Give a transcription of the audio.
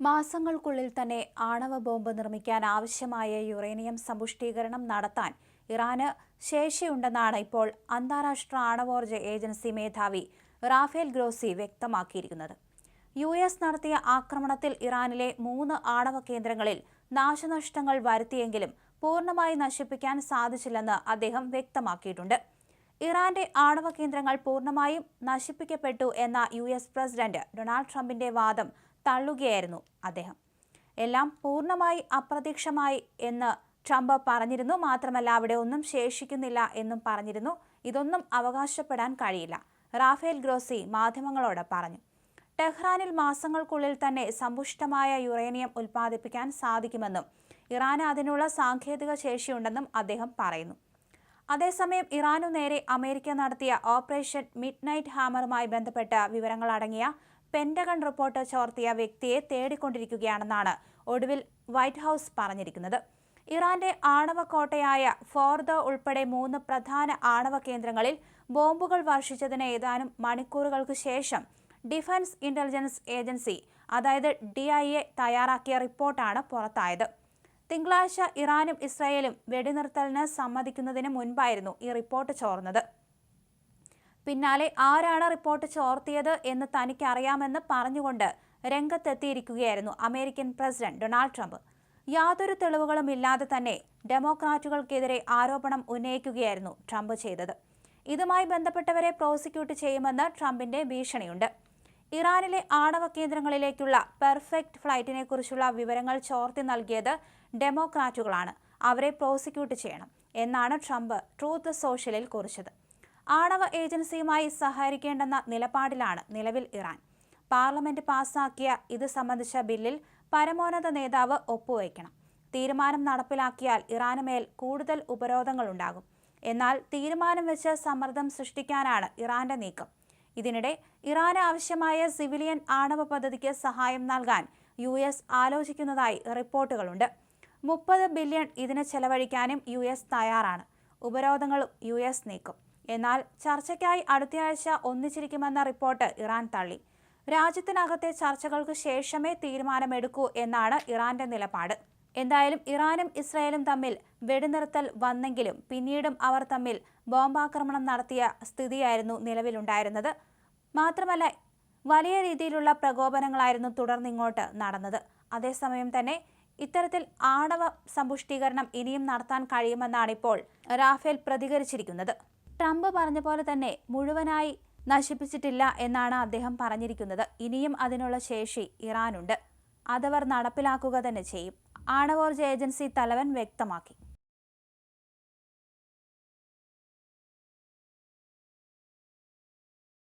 മാസങ്ങൾക്കുള്ളിൽ തന്നെ ആണവ ബോംബ് നിർമ്മിക്കാൻ ആവശ്യമായ യുറേനിയം സമ്പുഷ്ടീകരണം നടത്താൻ ഇറാന് ശേഷിയുണ്ടെന്നാണ് ഇപ്പോൾ അന്താരാഷ്ട്ര ആണവോർജ ഏജൻസി മേധാവി റാഫേൽ ഗ്രോസി വ്യക്തമാക്കിയിരിക്കുന്നത്. യു എസ് നടത്തിയ ആക്രമണത്തിൽ ഇറാനിലെ മൂന്ന് ആണവ കേന്ദ്രങ്ങളിൽ നാശനഷ്ടങ്ങൾ വരുത്തിയെങ്കിലും പൂർണമായി നശിപ്പിക്കാൻ സാധിച്ചില്ലെന്ന് അദ്ദേഹം വ്യക്തമാക്കിയിട്ടുണ്ട്. ഇറാന്റെ ആണവ കേന്ദ്രങ്ങൾ പൂർണമായും നശിപ്പിക്കപ്പെട്ടു എന്ന യു എസ് പ്രസിഡന്റ് ഡൊണാൾഡ് ട്രംപിന്റെ വാദം തള്ളുകയായിരുന്നു അദ്ദേഹം. എല്ലാം പൂർണമായി അപ്രത്യക്ഷമായി എന്ന് ട്രംപ് പറഞ്ഞിരുന്നു. മാത്രമല്ല അവിടെ ഒന്നും ശേഷിക്കുന്നില്ല എന്നും പറഞ്ഞിരുന്നു. ഇതൊന്നും അവകാശപ്പെടാൻ കഴിയില്ല റാഫേൽ ഗ്രോസി മാധ്യമങ്ങളോട് പറഞ്ഞു. ടെഹ്റാനിൽ മാസങ്ങൾക്കുള്ളിൽ തന്നെ സമ്പുഷ്ടമായ യുറേനിയം ഉൽപ്പാദിപ്പിക്കാൻ സാധിക്കുമെന്നും ഇറാൻ അതിനുള്ള സാങ്കേതിക ശേഷിയുണ്ടെന്നും അദ്ദേഹം പറയുന്നു. അതേസമയം ഇറാനു നേരെ അമേരിക്ക നടത്തിയ ഓപ്പറേഷൻ മിഡ് നൈറ്റ് ഹാമറുമായി ബന്ധപ്പെട്ട വിവരങ്ങൾ അടങ്ങിയ പെന്റഗൺ റിപ്പോർട്ട് ചോർത്തിയ വ്യക്തിയെ തേടിക്കൊണ്ടിരിക്കുകയാണെന്നാണ് ഒടുവിൽ വൈറ്റ് ഹൌസ് പറഞ്ഞിരിക്കുന്നത്. ഇറാന്റെ ആണവ കോട്ടയായ ഫോർദ ഉൾപ്പെടെ മൂന്ന് പ്രധാന ആണവ കേന്ദ്രങ്ങളിൽ ബോംബുകൾ വർഷിച്ചതിന് ഏതാനും മണിക്കൂറുകൾക്ക് ശേഷം ഡിഫൻസ് ഇന്റലിജൻസ് ഏജൻസി അതായത് ഡി ഐ എ തയ്യാറാക്കിയ റിപ്പോർട്ടാണ് പുറത്തായത്. തിങ്കളാഴ്ച ഇറാനും ഇസ്രായേലും വെടിനിർത്തലിന് സമ്മതിക്കുന്നതിന് മുൻപായിരുന്നു ഈ റിപ്പോർട്ട് ചോർന്നത്. പിന്നാലെ ആരാണ് റിപ്പോർട്ട് ചോർത്തിയത് എന്ന് തനിക്ക് അറിയാമെന്ന് പറഞ്ഞുകൊണ്ട് രംഗത്തെത്തിയിരിക്കുകയായിരുന്നു അമേരിക്കൻ പ്രസിഡന്റ് ഡൊണാൾഡ് ട്രംപ്. യാതൊരു തെളിവുകളും ഇല്ലാതെ തന്നെ ഡെമോക്രാറ്റുകൾക്കെതിരെ ആരോപണം ഉന്നയിക്കുകയായിരുന്നു ട്രംപ് ചെയ്തത്. ഇതുമായി ബന്ധപ്പെട്ടവരെ പ്രോസിക്യൂട്ട് ചെയ്യുമെന്ന് ട്രംപിന്റെ ഭീഷണിയുണ്ട്. ഇറാനിലെ ആണവ കേന്ദ്രങ്ങളിലേക്കുള്ള പെർഫെക്റ്റ് ഫ്ലൈറ്റിനെ കുറിച്ചുള്ള വിവരങ്ങൾ ചോർത്തി നൽകിയത് ഡെമോക്രാറ്റുകളാണ്. അവരെ പ്രോസിക്യൂട്ട് ചെയ്യണം എന്നാണ് ട്രംപ് ട്രൂത്ത് സോഷ്യലിൽ കുറിച്ചത്. ആണവ ഏജൻസിയുമായി സഹകരിക്കേണ്ടെന്ന നിലപാടിലാണ് നിലവിൽ ഇറാൻ. പാർലമെന്റ് പാസാക്കിയ ഇത് സംബന്ധിച്ച ബില്ലിൽ പരമോന്നത നേതാവ് ഒപ്പുവയ്ക്കണം. തീരുമാനം നടപ്പിലാക്കിയാൽ ഇറാന് മേൽ കൂടുതൽ ഉപരോധങ്ങളുണ്ടാകും. എന്നാൽ തീരുമാനം വെച്ച് സമ്മർദ്ദം സൃഷ്ടിക്കാനാണ് ഇറാന്റെ നീക്കം. ഇതിനിടെ ഇറാന് ആവശ്യമായ സിവിലിയൻ ആണവ പദ്ധതിക്ക് സഹായം നൽകാൻ യു എസ് ആലോചിക്കുന്നതായി റിപ്പോർട്ടുകളുണ്ട്. മുപ്പത് ബില്യൺ ഇതിന് ചെലവഴിക്കാനും യു എസ് തയ്യാറാണ്. ഉപരോധങ്ങളും യു എസ് നീക്കും. എന്നാൽ ചർച്ചയ്ക്കായി അടുത്തയാഴ്ച ഒന്നിച്ചിരിക്കുമെന്ന റിപ്പോർട്ട് ഇറാൻ തള്ളി. രാജ്യത്തിനകത്തെ ചർച്ചകൾക്ക് ശേഷമേ തീരുമാനമെടുക്കൂ എന്നാണ് ഇറാന്റെ നിലപാട്. എന്തായാലും ഇറാനും ഇസ്രായേലും തമ്മിൽ വെടിനിർത്തൽ വന്നെങ്കിലും പിന്നീടും അവർ തമ്മിൽ ബോംബാക്രമണം നടത്തിയ സ്ഥിതിയായിരുന്നു നിലവിലുണ്ടായിരുന്നത്. മാത്രമല്ല വലിയ രീതിയിലുള്ള പ്രകോപനങ്ങളായിരുന്നു തുടർന്നിങ്ങോട്ട് നടന്നത്. അതേസമയം തന്നെ ഇത്തരത്തിൽ ആണവ സമ്പുഷ്ടീകരണം ഇനിയും നടത്താൻ കഴിയുമെന്നാണ് ഇപ്പോൾ റാഫേൽ പ്രതികരിച്ചിരിക്കുന്നത്. ട്രംപ് പറഞ്ഞ പോലെ തന്നെ മുഴുവനായി നശിപ്പിച്ചിട്ടില്ല എന്നാണ് അദ്ദേഹം പറഞ്ഞിരിക്കുന്നത്. ഇനിയും അതിനുള്ള ശേഷി ഇറാനുണ്ട്. അതവർ നടപ്പിലാക്കുക തന്നെ ചെയ്യും. ആണവോർജ ഏജൻസി തലവൻ വ്യക്തമാക്കി.